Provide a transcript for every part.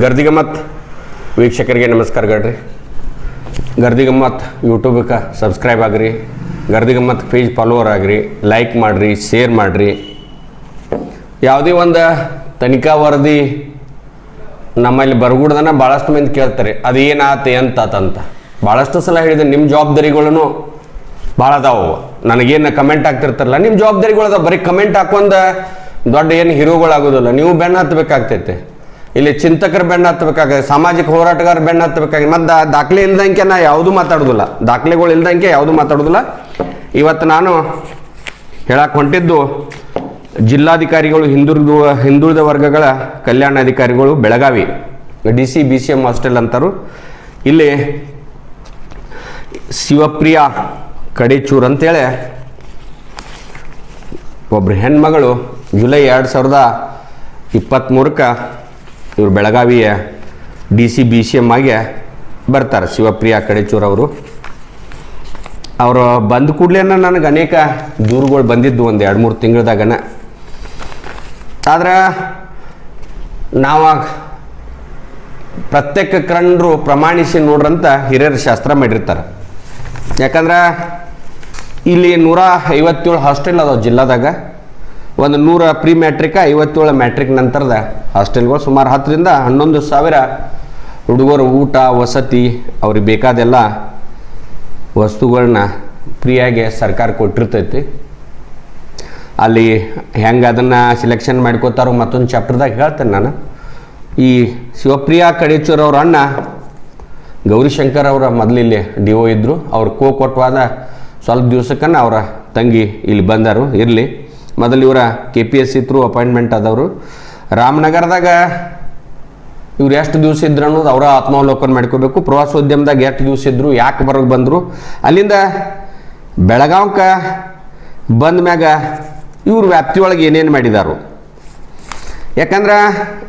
ಗರ್ದಿಗಮ್ಮತ್ ವೀಕ್ಷಕರಿಗೆ ನಮಸ್ಕಾರ ಗಡ್ರಿ. ಗರ್ದಿಗಮ್ಮತ್ ಯೂಟ್ಯೂಬಕ್ಕೆ ಸಬ್ಸ್ಕ್ರೈಬ್ ಆಗ್ರಿ. ಗರ್ದಿಗಮ್ಮತ್ ಪೇಜ್ ಫಾಲೋವರ್ ಆಗ್ರಿ. ಲೈಕ್ ಮಾಡಿರಿ ಶೇರ್ ಮಾಡಿರಿ. ಯಾವುದೇ ಒಂದು ತನಿಖಾ ವರದಿ ನಮ್ಮಲ್ಲಿ ಬರ್ಗೂಡ್ದನ ಭಾಳಷ್ಟು ಮಂದಿ ಕೇಳ್ತಾರೆ. ಅದು ಏನಾತ ಎಂತಾತಂತ ಭಾಳಷ್ಟು ಸಲ ಹೇಳಿದೆ ನಿಮ್ಮ ಜವಾಬ್ದಾರಿಗಳೂ ಭಾಳ ಅದಾವು. ನನಗೇನು ಕಮೆಂಟ್ ಆಗ್ತಿರ್ತಾರಲ್ಲ ನಿಮ್ಮ ಜವಾಬ್ದಾರಿಗಳು ಅದಾವ ಬರೀ ಕಮೆಂಟ್ ಹಾಕೊಂಡ ದೊಡ್ಡ ಏನು ಹೀರೋಗಳಾಗೋದಿಲ್ಲ ನೀವು ಬೆನ್ನು ಹತ್ತಬೇಕಾಗ್ತೈತೆ ಇಲ್ಲಿ ಚಿಂತಕರು ಬೆನ್ನು ಹತ್ತಬೇಕಾಗ, ಸಾಮಾಜಿಕ ಹೋರಾಟಗಾರ ಬೆನ್ನು ಹತ್ತಬೇಕಾಗಿ ಮತ್ತು ದಾಖಲೆ ಇಲ್ದಂಗೆ ನಾ ಯಾವುದೂ ಮಾತಾಡೋದಿಲ್ಲ. ದಾಖಲೆಗಳು ಇಲ್ದಂಗೆ ಯಾವುದೂ ಮಾತಾಡೋದಿಲ್ಲ. ಇವತ್ತು ನಾನು ಹೇಳಕ್ಕೆ ಹೊಂಟಿದ್ದು, ಜಿಲ್ಲಾಧಿಕಾರಿಗಳು ಹಿಂದುಳಿದ ಹಿಂದುಳಿದ ವರ್ಗಗಳ ಕಲ್ಯಾಣ ಅಧಿಕಾರಿಗಳು Belagavi D C B C M hostel ಅಂತಾರು. ಇಲ್ಲಿ ಶಿವಪ್ರಿಯ ಕಡೇಚೂರ್ ಅಂತೇಳಿ ಒಬ್ಬರು ಹೆಣ್ಮಗಳು ಜುಲೈ ಎರಡು ಸಾವಿರದ ಇಪ್ಪತ್ತ್ಮೂರಕ್ಕೆ ಇವರು ಬೆಳಗಾವಿಯ D C B C M ಆಗಿ ಬರ್ತಾರೆ. ಶಿವಪ್ರಿಯ ಕಡೆಚೂರ್ ಅವರು. ಅವರು ಬಂದ ಕೂಡಲೇ ನನಗೆ ಅನೇಕ ದೂರುಗಳು ಬಂದಿದ್ದು ಒಂದು ಎರಡು ಮೂರು ತಿಂಗಳದಾಗನ. ಆದ್ರೆ ನಾವು ಪ್ರತ್ಯೇಕ ಕಂಡ್ರು ಪ್ರಮಾಣಿಸಿ ನೋಡ್ರಂತ ಹಿರಿಯರ ಶಾಸ್ತ್ರ ಮಾಡಿರ್ತಾರೆ. ಯಾಕಂದ್ರೆ ಇಲ್ಲಿ ನೂರ ಐವತ್ತೇಳು ಹಾಸ್ಟೆಲ್ ಅದಾವ ಜಿಲ್ಲಾದಾಗ. ಒಂದು ನೂರ ಪ್ರೀ ಮ್ಯಾಟ್ರಿಕ್ ಐವತ್ತೇಳು ಮ್ಯಾಟ್ರಿಕ್ ನಂತರದ ಹಾಸ್ಟೆಲ್ಗಳು ಸುಮಾರು ಹತ್ತರಿಂದ ಹನ್ನೊಂದು ಸಾವಿರ ಹುಡುಗರು ಊಟ, ವಸತಿ, ಅವ್ರಿಗೆ ಬೇಕಾದೆಲ್ಲ ವಸ್ತುಗಳನ್ನ ಫ್ರೀಯಾಗಿ ಸರ್ಕಾರ ಕೊಟ್ಟಿರ್ತೈತಿ. ಅಲ್ಲಿ ಹೆಂಗೆ ಅದನ್ನು ಸಿಲೆಕ್ಷನ್ ಮಾಡ್ಕೋತಾರೋ ಮತ್ತೊಂದು ಚಾಪ್ಟರ್ದಾಗ ಹೇಳ್ತೇನೆ ನಾನು. ಈ ಶಿವಪ್ರಿಯಾ ಕಡೇಚೂರ್ ಅವ್ರ ಅಣ್ಣ ಗೌರಿಶಂಕರ್ ಅವರ ಮೊದಲಿಲ್ಲಿ ಡಿ ಒ ಇದ್ದರು ಅವ್ರು ಕೋ ಕೊಟ್ಟವಾದ ಸ್ವಲ್ಪ ದಿವ್ಸಕ್ಕನ್ನ ಅವರ ತಂಗಿ ಇಲ್ಲಿ ಬಂದರು. ಇರಲಿ. ಮೊದಲು ಇವರ K P S C through appointment ಆದವರು. ರಾಮನಗರದಾಗ ಇವ್ರು ಎಷ್ಟು ದಿವಸ ಇದ್ರು ಅನ್ನೋದು ಅವರ ಆತ್ಮಾವಲೋಕನ ಮಾಡ್ಕೋಬೇಕು ಪ್ರವಾಸೋದ್ಯಮದಾಗ ಎಷ್ಟು ದಿವಸ ಇದ್ರು, ಯಾಕೆ ಬರೋಕೆ ಬಂದರು. ಅಲ್ಲಿಂದ ಬೆಳಗಾವ್ಕ ಬಂದ ಮ್ಯಾಗ ಇವ್ರ ವ್ಯಾಪ್ತಿಯೊಳಗೆ ಏನೇನು ಮಾಡಿದಾರು. ಯಾಕಂದ್ರೆ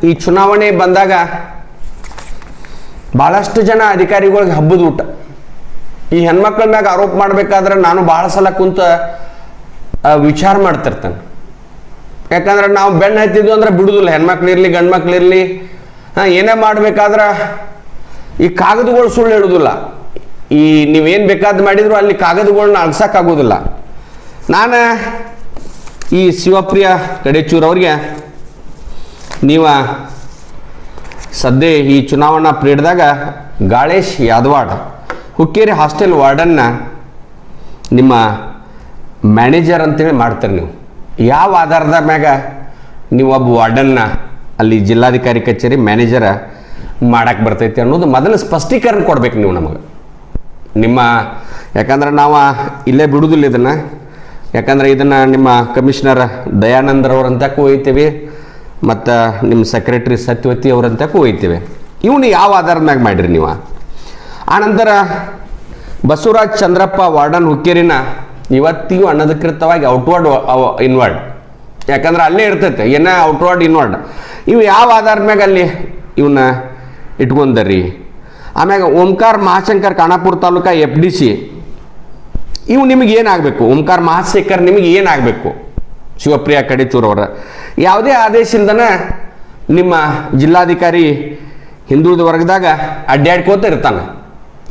ಈ ಚುನಾವಣೆ ಬಂದಾಗ ಭಾಳಷ್ಟು ಜನ ಅಧಿಕಾರಿಗಳಿಗೆ ಹಬ್ಬದ ಊಟ. ಈ ಹೆಣ್ಮಕ್ಳ ಮ್ಯಾಗ ಆರೋಪ ಮಾಡಬೇಕಾದ್ರೆ ನಾನು ಭಾಳ ಸಲ ಕುಂತ ವಿಚಾರ ಮಾಡ್ತಿರ್ತೇನೆ. ಯಾಕಂದ್ರೆ ನಾವು ಬೆಣ್ಣೆ ಹತ್ತಿದ್ವಿ ಅಂದ್ರೆ ಬಿಡುದಿಲ್ಲ ಹೆಣ್ಮಕ್ಳು ಇರಲಿ ಗಂಡು ಮಕ್ಳು ಇರಲಿ ಹಾಂ, ಏನೇ ಮಾಡ್ಬೇಕಾದ್ರೆ ಈ ಕಾಗದಗಳು ಸುಳ್ಳು ಹೇಳುದಿಲ್ಲ. ಈ ನೀವೇನು ಬೇಕಾದ್ ಮಾಡಿದ್ರು ಅಲ್ಲಿ ಕಾಗದಗಳನ್ನ ಅಳ್ಸಕ್ಕಾಗೋದಿಲ್ಲ. ನಾನು ಈ ಶಿವಪ್ರಿಯ ಗಡೆಚೂರ್ ಅವ್ರಿಗೆ, ನೀವು ಸದ್ಯ ಈ ಚುನಾವಣಾ ಪೀರಿಯಡ್ದಾಗ ಗಾಳೇಶ್ ಯಾದವಾಡ್, ಹುಕ್ಕೇರಿ ಹಾಸ್ಟೆಲ್ ವಾರ್ಡನ್ನ ನಿಮ್ಮ ಮ್ಯಾನೇಜರ್ ಅಂತೇಳಿ ಮಾಡ್ತೀರಿ ನೀವು. ಯಾವ ಆಧಾರದ ಮ್ಯಾಗ ನೀವು ಒಬ್ಬ ವಾರ್ಡನ್ನ ಅಲ್ಲಿ ಜಿಲ್ಲಾಧಿಕಾರಿ ಕಚೇರಿ ಮ್ಯಾನೇಜರ ಮಾಡಕ್ಕೆ ಬರ್ತೈತಿ ಅನ್ನೋದು ಮೊದಲು ಸ್ಪಷ್ಟೀಕರಣ ಕೊಡ್ಬೇಕು ನೀವು ನಮಗೆ. ನಿಮ್ಮ, ಯಾಕಂದ್ರೆ ನಾವು ಇಲ್ಲೇ ಬಿಡುವುದಿಲ್ಲ ಇದನ್ನು. ಯಾಕಂದ್ರೆ ಇದನ್ನು ನಿಮ್ಮ ಕಮಿಷನರ್ ದಯಾನಂದ್ರವ್ರಂತಕ್ಕೂ ಒಯ್ತೀವಿ ಮತ್ತು ನಿಮ್ಮ ಸೆಕ್ರೆಟ್ರಿ ಸತ್ಯವತಿ ಅವರಂತಕ್ಕೂ ಒಯ್ತೀವಿ ಇವನು ಯಾವ ಆಧಾರದ ಮ್ಯಾಗ ಮಾಡಿರಿ ನೀವು? ಆನಂತರ ಬಸವರಾಜ್ ಚಂದ್ರಪ್ಪ ವಾರ್ಡನ್ ಹುಕ್ಕೇರಿನ ಇವತ್ತಿಗೂ ಅನಧಿಕೃತವಾಗಿ ಔಟ್ವರ್ಡ್ ಇನ್ವರ್ಡ್ ಯಾಕಂದ್ರೆ ಅಲ್ಲೇ ಇರ್ತೈತೆ, ಏನ ಔಟ್ವರ್ಡ್ ಇನ್ವರ್ಡ್ ಇವು ಯಾವ ಆಧಾರದ ಮ್ಯಾಗ ಅಲ್ಲಿ ಇವನ್ನ ಇಟ್ಕೊಂಡರಿ? ಆಮ್ಯಾಗ Omkara Mahashankar Khanapura taluka F D C ಇವು ನಿಮಗೆ ಏನಾಗಬೇಕು? ಓಂಕಾರ ಮಹಾಶೇಖರ್ ನಿಮಗೆ ಏನಾಗಬೇಕು? ಶಿವಪ್ರಿಯ ಅವರ. ಯಾವುದೇ ಆದೇಶದಿಂದನೇ ನಿಮ್ಮ ಜಿಲ್ಲಾಧಿಕಾರಿ ಹಿಂದುಳಿದ ವರ್ಗದಾಗ ಅಡ್ಡಾಡ್ಕೋತ ಇರ್ತಾನೆ.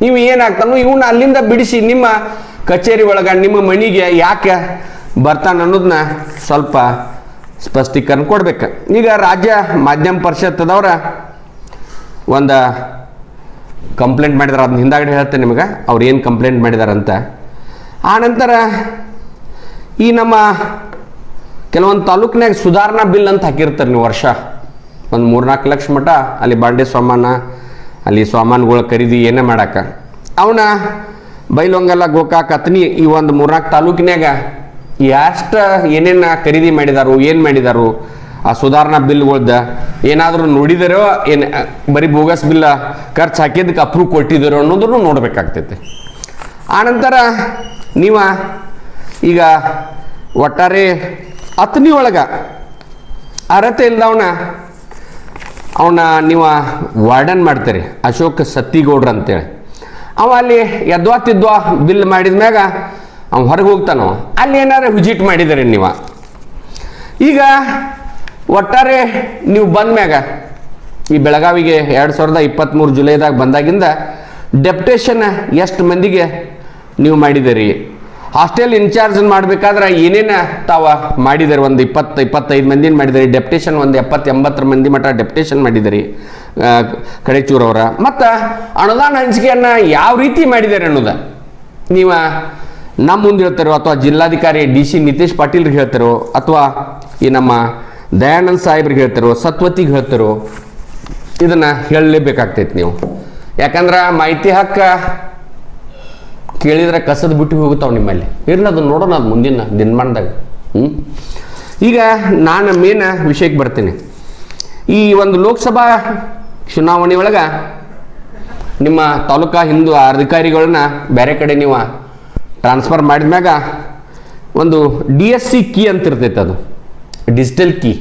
ನೀವು ಏನಾಗ್ತಾನೋ ಇವನ್ನ ಅಲ್ಲಿಂದ ಬಿಡಿಸಿ ನಿಮ್ಮ ಕಚೇರಿ ಒಳಗೆ ನಿಮ್ಮ ಮನೆಗೆ ಯಾಕೆ ಬರ್ತಾನೆ ಅನ್ನೋದನ್ನ ಸ್ವಲ್ಪ ಸ್ಪಷ್ಟೀಕರಣ ಕೊಡ್ಬೇಕು. ಈಗ ರಾಜ್ಯ ಮಾಧ್ಯಮ ಪರಿಷತ್ತದವ್ರ ಒಂದು ಕಂಪ್ಲೇಂಟ್ ಮಾಡಿದಾರೆ ಅದನ್ನ ಹಿಂದಾಗಡೆ ಹೇಳ್ತೇನೆ ನಿಮಗೆ, ಅವ್ರು ಏನು ಕಂಪ್ಲೇಂಟ್ ಮಾಡಿದಾರಂತ. ಆ ನಂತರ ಈ ನಮ್ಮ ಕೆಲವೊಂದು ತಾಲೂಕಿನಾಗ ಸುಧಾರಣಾ ಬಿಲ್ ಅಂತ ಹಾಕಿರ್ತಾರೆ ನೀವು ವರ್ಷ. ಒಂದು ಮೂರ್ನಾಲ್ಕು ಲಕ್ಷ ಮಟ ಅಲ್ಲಿ ಬಾಂಡೆ ಸಾಮಾನ ಅಲ್ಲಿ ಸಾಮಾನುಗಳ ಖರೀದಿ ಏನೇ ಮಾಡಾಕ. ಅವನ ಬೈಲೊಂಗಲ್ಲ ಗೋಕಾಕ್ ಅತ್ನಿ ಈ ಒಂದು ಮೂರ್ನಾಲ್ಕು ತಾಲೂಕಿನಾಗ ಎಷ್ಟು ಏನೇನು ಖರೀದಿ ಮಾಡಿದಾರು, ಏನು ಮಾಡಿದಾರು, ಆ ಸುಧಾರಣಾ ಬಿಲ್ಗಳ್ದ ಏನಾದರೂ ನೋಡಿದಾರೋ, ಏನು ಬರೀ ಬೋಗಸ್ ಬಿಲ್ಲ ಖರ್ಚು ಹಾಕಿದ್ದಕ್ಕೆ ಅಪ್ರೂವ್ ಕೊಟ್ಟಿದ್ದಾರೋ ಅನ್ನೋದನ್ನು ನೋಡಬೇಕಾಗ್ತೈತೆ. ಆನಂತರ ನೀವ ಈಗ ಒಟ್ಟಾರೆ ಅತ್ನಿ ಒಳಗ ಅರ್ಹತೆ ಇಲ್ದವನ ಅವನ ನೀವು ವಾರ್ಡನ್ ಮಾಡ್ತೀರಿ, ಅಶೋಕ್ ಸತ್ತಿಗೌಡ್ರ ಅಂತೇಳಿ. ಅವ ಅಲ್ಲಿ ಎದ್ವಾ ತಿದ್ವಾ ಬಿಲ್ ಮಾಡಿದ ಮ್ಯಾಗ ಅವ್ನು ಹೊರಗೆ ಹೋಗ್ತಾನೋ ಅಲ್ಲಿ ಏನಾರ ವಿಜಿಟ್ ಮಾಡಿದಾರೆ ನೀವು? ಈಗ ಒಟ್ಟಾರೆ ನೀವು ಬಂದ ಮ್ಯಾಗ ಈ ಬೆಳಗಾವಿಗೆ ಎರಡು ಸಾವಿರದ ಇಪ್ಪತ್ತ್ಮೂರು ಜುಲೈದಾಗ ಬಂದಾಗಿಂದ ಡೆಪ್ಟೇಷನ್ ಎಷ್ಟು ಮಂದಿಗೆ ನೀವು ಮಾಡಿದಿರಿ? ಹಾಸ್ಟೆಲ್ ಇನ್ಚಾರ್ಜ್ ಮಾಡಬೇಕಾದ್ರೆ ಏನೇನು ತಾವ ಮಾಡಿದಿರಿ? ಒಂದು ಇಪ್ಪತ್ತು, ಇಪ್ಪತ್ತೈದು ಮಂದಿನ ಮಾಡಿದಿರಿ. ಡೆಪ್ಟೇಷನ್ ಒಂದು ಎಪ್ಪತ್ತು ಎಂಬತ್ತರ ಮಂದಿ ಮಟ್ಟ ಡೆಪ್ಟೇಷನ್ ಮಾಡಿದಿರಿ. ಕಡೆಚೂರವರ. ಮತ್ತು ಅನುದಾನ ಹಂಚಿಕೆಯನ್ನು ಯಾವ ರೀತಿ ಮಾಡಿದ್ದಾರೆ ಅನ್ನೋದ? ನೀವು ನಮ್ಮ ಮುಂದೆ ಹೇಳ್ತಾರೋ ಅಥವಾ ಜಿಲ್ಲಾಧಿಕಾರಿ ಡಿ ಸಿ ನಿತೇಶ್ ಪಾಟೀಲ್ರಿಗೆ ಹೇಳ್ತಾರೋ ಅಥವಾ ಈ ನಮ್ಮ ದಯಾನಂದ್ ಸಾಹೇಬ್ರಿಗೆ ಹೇಳ್ತಾರೋ, ಸತ್ವತಿಗೆ ಹೇಳ್ತಾರೋ, ಇದನ್ನು ಹೇಳಲೇಬೇಕಾಗ್ತೈತಿ ನೀವು. ಯಾಕಂದ್ರೆ ಮಾಹಿತಿ ಹಕ್ಕ ಕೇಳಿದ್ರೆ ಕಸದ ಬಿಟ್ಟು ಹೋಗುತ್ತಾವೆ ನಿಮ್ಮಲ್ಲಿ. ಇರಲಿ, ಅದನ್ನು ನೋಡೋಣ ಅದು ಮುಂದಿನ ದಿನಮಾನದಾಗ. ಹ್ಞೂ ಈಗ ನಾನು ಮೇನ್ ವಿಷಯಕ್ಕೆ ಬರ್ತೀನಿ. ಈ ಒಂದು ಲೋಕಸಭಾ ಚುನಾವಣೆ ಒಳಗೆ ನಿಮ್ಮ ತಾಲೂಕಾ ಹಿಂದೂ ಅಧಿಕಾರಿಗಳನ್ನ ಬೇರೆ ಕಡೆ ನೀವು ಟ್ರಾನ್ಸ್ಫರ್ ಮಾಡಿದ್ಮ್ಯಾಗ ಒಂದು ಡಿ ಎಸ್ ಸಿ ಕೀ ಅಂತ ಇರ್ತೈತೆ ಅದು. ಡಿಜಿಟಲ್ ಕೀ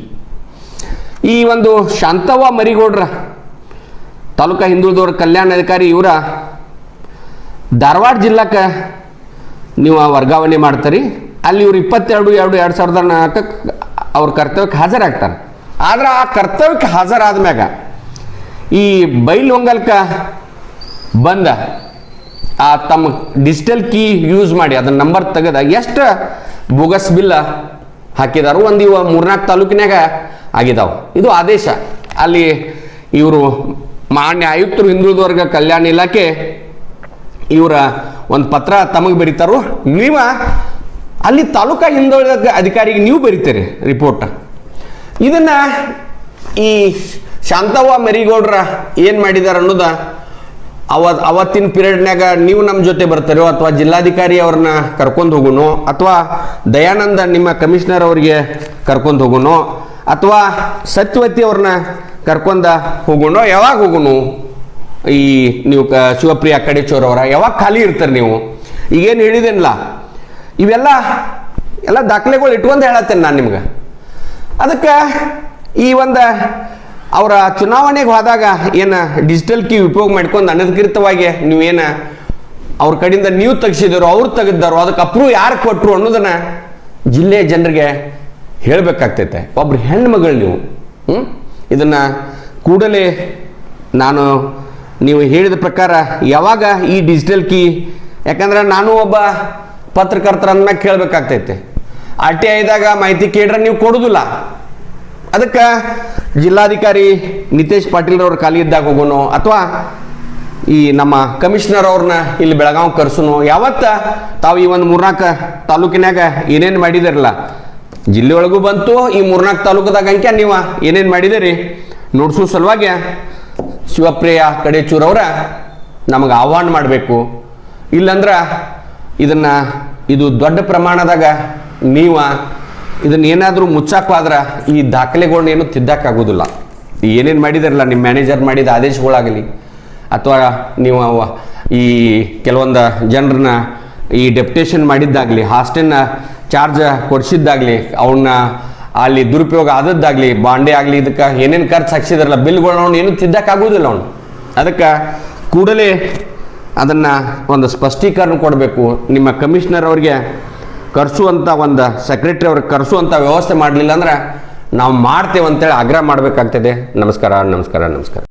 ಈ ಒಂದು ಶಾಂತವ್ವ ಮರಿಗೌಡ್ರ, ತಾಲೂಕಾ ಹಿಂದೂದವರ ಕಲ್ಯಾಣ ಅಧಿಕಾರಿ ಇವರ ಧಾರವಾಡ ಜಿಲ್ಲಾಕ್ಕೆ ನೀವು ವರ್ಗಾವಣೆ ಮಾಡ್ತಾರೆ. ಅಲ್ಲಿ ಇವ್ರು ಇಪ್ಪತ್ತೆರಡು, ಎರಡು ಎರಡು ಸಾವಿರದ ನಾಲ್ಕಕ್ಕೆ ಅವ್ರ ಕರ್ತವ್ಯಕ್ಕೆ ಹಾಜರಾಗ್ತಾರೆ. ಆದ್ರೆ ಆ ಕರ್ತವ್ಯಕ್ಕೆ ಹಾಜರಾದ ಮ್ಯಾಗ ಈ ಬೈಲೊಂಗಲ್ಕ ಬಂದ, ಆ ತಮ್ಮ ಡಿಜಿಟಲ್ ಕೀ ಯೂಸ್ ಮಾಡಿ, ಅದನ್ನ ನಂಬರ್ ತೆಗೆದ, ಎಷ್ಟು ಬೋಗಸ್ ಬಿಲ್ಲ ಹಾಕಿದಾರು? ಒಂದು ಇವ ಮೂರ್ನಾಲ್ಕು ತಾಲೂಕಿನಾಗ ಆಗಿದಾವು. ಇದು ಆದೇಶ. ಅಲ್ಲಿ ಇವರು ಮಾನ್ಯ ಆಯುಕ್ತರು ಹಿಂದುಳಿದವರ್ಗ ಕಲ್ಯಾಣ ಇಲಾಖೆ ಇವರ ಒಂದು ಪತ್ರ ತಮಗೆ ಬರೀತಾರು. ನೀವ ಅಲ್ಲಿ ತಾಲೂಕಾ ಹಿಂದುಳಿದ ಅಧಿಕಾರಿಗೆ ನೀವು ಬರೀತೀರಿ ರಿಪೋರ್ಟ್ ಇದನ್ನ ಈ ಶಾಂತವ್ವ ಮೆರಿಗೌಡ್ರ ಏನು ಮಾಡಿದಾರ ಅನ್ನೋದ ಅವ ಅವತ್ತಿನ ಪೀರಿಯಡ್ನಾಗ ನೀವು ನಮ್ಮ ಜೊತೆ ಬರ್ತಾರೋ ಅಥವಾ ಜಿಲ್ಲಾಧಿಕಾರಿ ಅವ್ರನ್ನ ಕರ್ಕೊಂಡು ಹೋಗೋನು ಅಥವಾ ದಯಾನಂದ ನಿಮ್ಮ ಕಮಿಷನರ್ ಅವರಿಗೆ ಕರ್ಕೊಂಡು ಹೋಗೋನು ಅಥವಾ ಸತ್ಯವತಿ ಅವ್ರನ್ನ ಕರ್ಕೊಂಡ ಹೋಗೋಣ ಯಾವಾಗ ಹೋಗೋನು? ಈ ನೀವು ಕ ಶಿವಪ್ರಿಯ ಕಡೆಚೋರ್ ಅವರ, ಯಾವಾಗ ಖಾಲಿ ಇರ್ತಾರೆ ನೀವು? ಈಗೇನು ಹೇಳಿದೇನಲ್ಲ? ಇವೆಲ್ಲ, ಎಲ್ಲ ದಾಖಲೆಗಳು ಇಟ್ಕೊಂಡು ಹೇಳತ್ತೇನೆ ನಾನು ನಿಮ್ಗೆ. ಅದಕ್ಕೆ ಈ ಒಂದು ಅವರ ಚುನಾವಣೆಗೆ ಹೋದಾಗ ಏನು ಡಿಜಿಟಲ್ ಕೀ ಉಪಯೋಗ ಮಾಡ್ಕೊಂಡು ಅನಧಿಕೃತವಾಗಿ ನೀವೇನು ಅವ್ರ ಕಡೆಯಿಂದ ನೀವು ತೆಗ್ಸಿದಾರೋ, ಅವ್ರು ತೆಗೆದ್ದಾರೋ ಅದಕ್ಕೆ ಅಪ್ರೂವ್ ಯಾರು ಕೊಟ್ಟರು ಅನ್ನೋದನ್ನ ಜಿಲ್ಲೆಯ ಜನರಿಗೆ ಹೇಳಬೇಕಾಗ್ತೈತೆ. ಒಬ್ರು ಹೆಣ್ಮಗಳು ನೀವು ಇದನ್ನು ಕೂಡಲೇ ನಾನು, ನೀವು ಹೇಳಿದ ಪ್ರಕಾರ ಯಾವಾಗ ಈ ಡಿಜಿಟಲ್ ಕೀ ಯಾಕಂದ್ರೆ ನಾನು ಒಬ್ಬ ಪತ್ರಕರ್ತರ ಅಂದ್ಮ್ಯಾಗ ಕೇಳಬೇಕಾಗ್ತೈತೆ. ಆರ್ ಟಿ ಐದಾಗ ಮಾಹಿತಿ ಕೇಳ್ರೆ ನೀವು ಕೊಡೋದಿಲ್ಲ. ಅದಕ್ಕೆ ಜಿಲ್ಲಾಧಿಕಾರಿ ನಿತೇಶ್ ಪಾಟೀಲ್ ಅವ್ರ ಖಾಲಿ ಇದ್ದಾಗ ಹೋಗೋನು, ಅಥವಾ ಈ ನಮ್ಮ ಕಮಿಷನರ್ ಅವ್ರನ್ನ ಇಲ್ಲಿ ಬೆಳಗಾವ್ ಕರ್ಸುನು. ಯಾವತ್ತ ತಾವು ಈ ಒಂದು ಮೂರ್ನಾಲ್ಕು ತಾಲೂಕಿನಾಗ ಏನೇನು ಮಾಡಿದಿರಲ್ಲ ಜಿಲ್ಲೆ ಒಳಗೂ ಬಂತು, ಈ ಮೂರ್ನಾಲ್ಕು ತಾಲೂಕದಾಗ ಅಂಕೆ ನೀವು ಏನೇನು ಮಾಡಿದಿರಿ? ನೋಡ್ಸೋ ಸಲುವಾಗಿ ಶಿವಪ್ರಿಯ ಕಡೆಚೂರವರ ನಮಗೆ ಆಹ್ವಾನ ಮಾಡಬೇಕು. ಇಲ್ಲಂದ್ರೆ ಇದನ್ನ, ಇದು ದೊಡ್ಡ ಪ್ರಮಾಣದಾಗ ನೀವು ಇದನ್ನ ಏನಾದರೂ ಮುಚ್ಚಾಕ್ವಾದ್ರೆ ಈ ದಾಖಲೆಗಳ್ನ ಏನು ತಿದ್ದಕ್ಕಾಗೋದಿಲ್ಲ. ಏನೇನು ಮಾಡಿದಾರಲ್ಲ ನಿಮ್ಮ ಮ್ಯಾನೇಜರ್ ಮಾಡಿದ ಆದೇಶಗಳಾಗಲಿ, ಅಥವಾ ನೀವು ಈ ಕೆಲವೊಂದು ಜನರನ್ನ ಈ ಡೆಪ್ಟೇಷನ್ ಮಾಡಿದ್ದಾಗಲಿ ಹಾಸ್ಟೆಲ್ನ ಚಾರ್ಜ್ ಕೊಡಿಸಿದ್ದಾಗಲಿ ಅವನ್ನ ಅಲ್ಲಿ ದುರುಪಯೋಗ ಆದದ್ದಾಗಲಿ, ಬಾಂಡೆ ಆಗಲಿ, ಇದಕ್ಕೆ ಏನೇನು ಖರ್ಚು ಹಾಕ್ಸಿದಾರಲ್ಲ, ಬಿಲ್ಗಳನ್ನ ಅವ್ನು ಏನು ತಿದ್ದಕ್ಕಾಗೋದಿಲ್ಲ ಅವನು. ಅದಕ್ಕೆ ಕೂಡಲೇ ಅದನ್ನು ಒಂದು ಸ್ಪಷ್ಟೀಕರಣ ಕೊಡಬೇಕು. ನಿಮ್ಮ ಕಮಿಷನರ್ ಅವ್ರಿಗೆ ಕರೆಸುವಂಥ ಒಂದು ಸೆಕ್ರೆಟರಿ ಅವ್ರಿಗೆ ಕರೆಸುವಂಥ ವ್ಯವಸ್ಥೆ ಮಾಡಲಿಲ್ಲ ಅಂದ್ರೆ ನಾವು ಮಾಡ್ತೇವೆ ಅಂತೇಳಿ ಆಗ್ರಹ ಮಾಡಬೇಕಾಗ್ತದೆ. ನಮಸ್ಕಾರ ನಮಸ್ಕಾರ ನಮಸ್ಕಾರ.